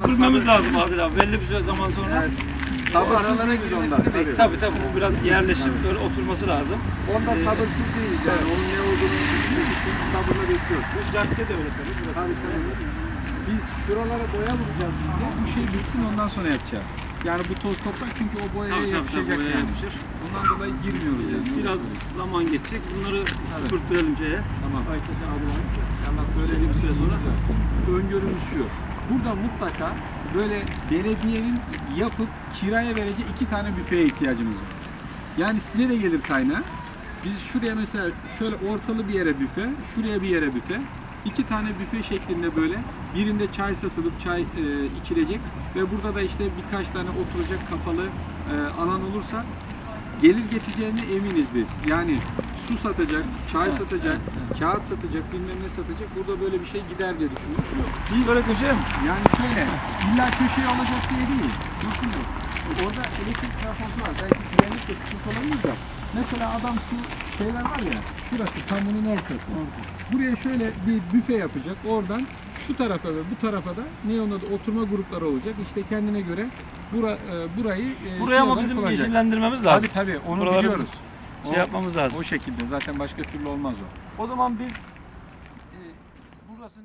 Bilmemiz lazım Adil abi. Belli bir süre zaman sonra. Sabır aralara girmesini bekliyor. Tabii tabii bu biraz yerleşip böyle oturması lazım. Onda Ee, sabırsız değiliz yani onun ne olduğunu sabırla bekliyoruz. Cadde de öyle tabii. Tabii tabii. Biz şuralara boya vuracağız. Bu şey bitsin ondan sonra yapacağız. Yani bu toz toprak çünkü o boyaya Tabii, tabii, yapışacak tabii, boyaya yani. yapışır. Ondan dolayı girmiyoruz yani. Biraz zaman geçecek. Bunları Evet. sürtürelim şeye. Tamam. Aytaş'a Adil abi. Allah böyle bir süre sonra öngörümüz şu. Burada mutlaka böyle belediyenin yapıp kiraya vereceği iki tane büfeye ihtiyacımız var. Yani size de gelir kaynağı. Biz şuraya mesela şöyle ortalı bir yere büfe, şuraya bir yere büfe. iki tane büfe şeklinde böyle birinde çay satılıp çay e, içilecek ve burada da işte birkaç tane oturacak kapalı e, alan olursa gelir getireceğine eminiz biz. Yani su satacak, çay satacak, kağıt satacak, bilmem ne satacak. Burada böyle bir şey gider diye düşünüyoruz. İyi böyle köşeye mi? Yani şöyle, illa köşeye alacak diye değil. Bakın bu. Orada elektrik trafosu var. Belki güvenlik de sıkıntı olabilir de. Mesela adam şu şeyler var ya, şurası tam bunun ortası. Buraya şöyle bir büfe yapacak. Oradan şu tarafa ve bu tarafa da ne onun adı oturma grupları olacak. İşte kendine göre bura, e, burayı e, Buraya ama bizim kullanacak. yeşillendirmemiz lazım. Tabii tabii onu Buraları biliyoruz. şey yapmamız lazım. O şekilde zaten başka türlü olmaz o. O zaman biz e, burasını